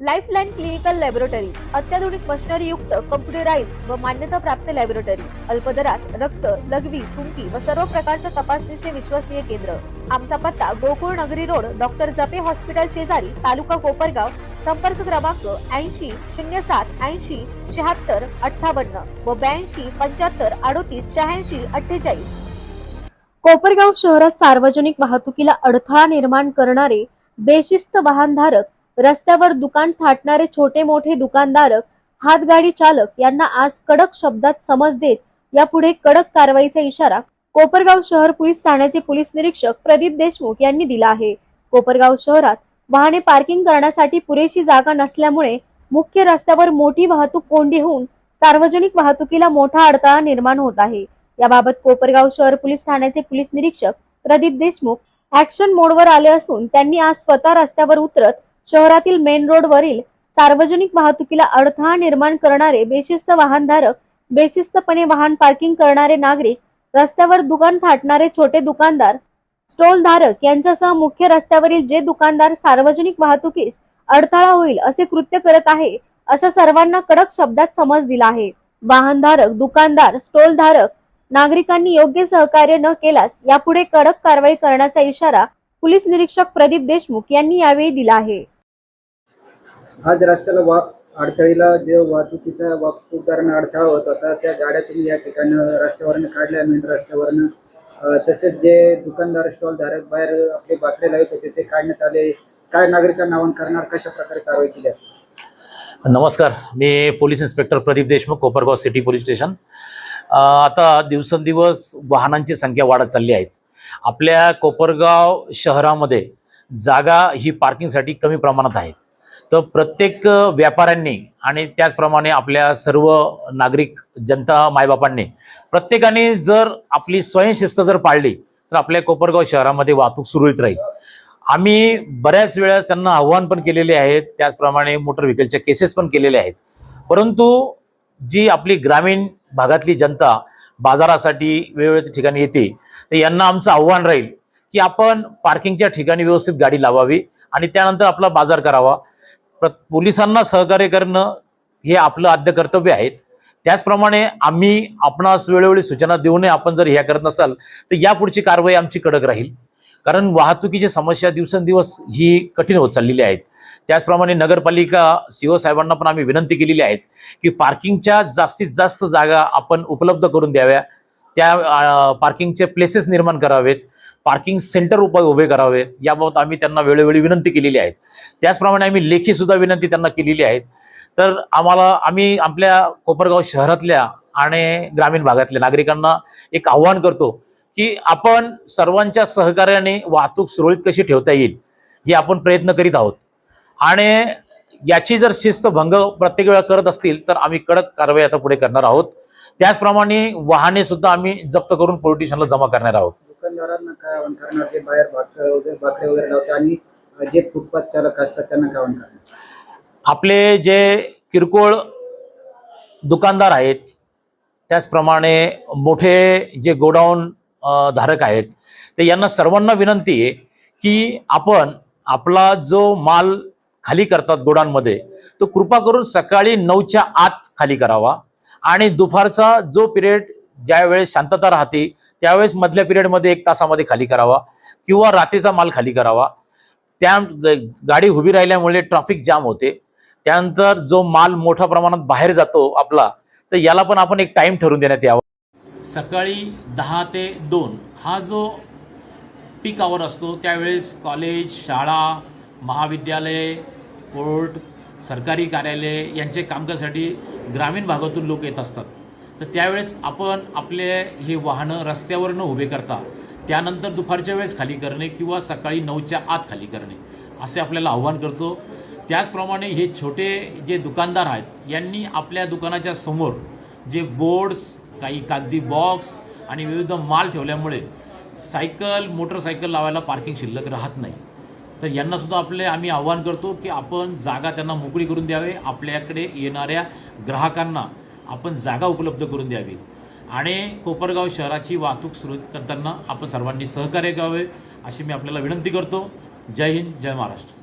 Lifeline clinical laboratory अत्याधुनिक machinery युक्त computerise व मान्यता प्राप्त लॅबोरेटरी अल्पदरात रक्त लघवी थुंकी व सर्व प्रकारच्या तपासणीचे विश्वसनीय केंद्र. आमचा पत्ता गोकुळ नगरी रोड डॉक्टर जपे हॉस्पिटल शेजारी तालुका कोपरगाव संपर्क क्रमांक ऐंशी शून्य सात ऐंशी शहात्तर अठ्ठावन्न व ब्याऐंशी पंच्याहत्तर अडोतीस शहाऐंशी अठ्ठेचाळीस. कोपरगाव शहरात सार्वजनिक वाहतुकीला अडथळा निर्माण करणारे बेशिस्त वाहनधारक रस्त्यावर दुकान थाटणारे छोटे मोठे दुकानदारक हातगाडी चालक यांना आज कडक शब्दात समज देत यापुढे कडक कारवाईचा इशारा कोपरगाव शहर पोलीस ठाण्याचे पोलीस निरीक्षक प्रदीप देशमुख यांनी दिला आहे. कोपरगाव शहरात वाहने पार्किंग करण्यासाठी पुरेशी जागा नसल्यामुळे मुख्य रस्त्यावर मोठी वाहतूक कोंडी होऊन सार्वजनिक वाहतुकीला मोठा अडथळा निर्माण होत आहे. याबाबत कोपरगाव शहर पोलीस ठाण्याचे पोलीस निरीक्षक प्रदीप देशमुख ऍक्शन मोडवर आले असून त्यांनी आज स्वतः रस्त्यावर उतरत शहरातील मेन रोडवरील सार्वजनिक वाहतुकीला अडथळा निर्माण करणारे बेशिस्त वाहनधारक बेशिस्तपणे वाहन पार्किंग करणारे नागरिक रस्त्यावर दुकान थाटणारे छोटे दुकानदार स्टॉल धारक यांच्यासह मुख्य रस्त्यावरील जे दुकानदार सार्वजनिक वाहतुकीस अडथळा होईल असे कृत्य करत आहे अशा सर्वांना कडक शब्दात समज दिला आहे. वाहनधारक दुकानदार स्टॉल धारक नागरिकांनी योग्य सहकार्य न केल्यास यापुढे कडक कारवाई करण्याचा इशारा पोलीस निरीक्षक प्रदीप देशमुख यांनी यावेळी दिला आहे. आज रस्त्याला वा अडथळीला जे वाहतुकीचा वाहतूकदारांना अडथळा होत होता त्या गाड्या तुम्ही या ठिकाणी रस्त्यावरनं काढल्या मेन रस्त्यावरनं. तसेच जे दुकानदार स्टॉल धारक बाहेर आपले बाकरे लावत होते ते काढण्यात आले. काय नागरिकांना आवाहन करणार कशा प्रकारे कारवाई केली आहे? नमस्कार. मी police inspector Pradeep Deshmukh Kopargaon city police station. आता दिवसेंदिवस वाहनांची संख्या वाढत चालली आहेत आपल्या कोपरगाव शहरामध्ये जागा ही पार्किंगसाठी कमी प्रमाणात आहे. तर प्रत्येक व्यापाऱ्यांनी आणि त्याचप्रमाणे आपल्या सर्व नागरिक जनता मायबापांनी प्रत्येकाने जर आपली स्वयंशिस्त जर पाळली तर आपल्या कोपरगाव शहरामध्ये वाहतूक सुरळीत राहील. आम्ही बऱ्याच वेळा त्यांना आव्हान पण केलेले आहेत त्याचप्रमाणे मोटर व्हेकलच्या केसेस पण केलेले आहेत. परंतु जी आपली ग्रामीण भागातली जनता बाजारासाठी वेगवेगळ्या ठिकाणी येते तर यांना आमचं आव्हान राहील की आपण पार्किंगच्या ठिकाणी व्यवस्थित गाडी लावावी आणि त्यानंतर आपला बाजार करावा. प्र पोलिसांना सहकार्य करणं हे आपलं आद्य कर्तव्य आहे त्याचप्रमाणे आम्ही आपणास वेळोवेळी सूचना देऊनही आपण जर ह्या करत नसाल तर यापुढची कारवाई आमची कडक राहील. कारण वाहतुकीची समस्या दिवसेंदिवस ही कठीण होत चाललेली आहेत. त्याचप्रमाणे नगरपालिका सी ओ साहेबांना पण आम्ही विनंती केलेली आहेत की पार्किंगच्या जास्तीत जास्त जागा आपण उपलब्ध करून द्याव्या. त्या पार्किंगचे प्लेसेस निर्माण करावेत. पार्किंग सेंटर उप उभे करावेत. याबाबत आम्ही त्यांना वेळोवेळी विनंती केलेली आहे त्याचप्रमाणे आम्ही लेखीसुद्धा विनंती त्यांना केलेली आहे तर आम्हाला आम्ही आपल्या कोपरगाव शहरातल्या आणि ग्रामीण भागातल्या नागरिकांना एक आव्हान करतो की आपण सर्वांच्या सहकार्याने वाहतूक सुरळीत कशी ठेवता येईल हे आपण प्रयत्न करीत आहोत. आणि याची जर शिस्तभंग प्रत्येक वेळा करत असतील तर आम्ही कडक कारवाई आता पुढे करणार आहोत. त्याचप्रमाणे वाहने सुद्धा आम्ही जप्त करून पोलीस स्टेशनला जमा करणार आहोत. दुकानदारांना काय आवाहन करणार? जे बाहेर बाकडे वगैरे बाकडे वगैरे लावतात आणि अं, जे फुटपाथ चालक असतात त्यांना काय आवाहन करणार? आपले जे किरकोळ दुकानदार आहेत त्याचप्रमाणे मोठे जे गोडाऊन धारक आहेत तर यांना सर्वांना विनंती आहे की आपण आपला जो माल खाली करतात गोडांमध्ये तो कृपा करून सकाळी नऊच्या आत खाली करावा. आणि दुपारचा जो पिरियड ज्यावेळेस शांतता राहते त्यावेळेस मधल्या पिरियडमध्ये एक तासामध्ये खाली करावा किंवा रात्रीचा माल खाली करावा. त्या गाडी उभी राहिल्यामुळे ट्रॅफिक जाम होते. त्यानंतर जो माल मोठ्या प्रमाणात बाहेर जातो आपला तर याला पण आपण एक टाईम ठरवून देण्यात यावा. सकाळी दहा ते दोन हा जो पीक आवर असतो त्यावेळेस कॉलेज शाळा महाविद्यालय कोर्ट सरकारी कार्यालय यांचे कामकाजासाठी ग्रामीण भागातून लोक येत असतात. तर त्यावेळेस आपण आपले हे वाहनं रस्त्यावरनं उभे करता त्यानंतर दुपारच्या वेळेस खाली करणे किंवा सकाळी नऊच्या आत खाली करणे असे आपल्याला आव्हान करतो. त्याचप्रमाणे हे छोटे जे दुकानदार आहेत यांनी आपल्या दुकानाच्या समोर जे बोर्ड्स काही कागदी बॉक्स आणि विविध माल ठेवल्यामुळे सायकल मोटरसायकल लावायला पार्किंग शिल्लक राहत नाही. तर यांनासुद्धा आपले आम्ही आव्हान करतो की आपण जागा त्यांना मोकळी करून द्यावे. आपल्याकडे येणाऱ्या ग्राहकांना आपण जागा उपलब्ध करून द्यावी. आणि कोपरगाव शहराची वाहतूक सुरळीत करताना आपण सर्वांनी सहकार्य करावे अशी मी आपल्याला विनंती करतो. जय हिंद जय महाराष्ट्र.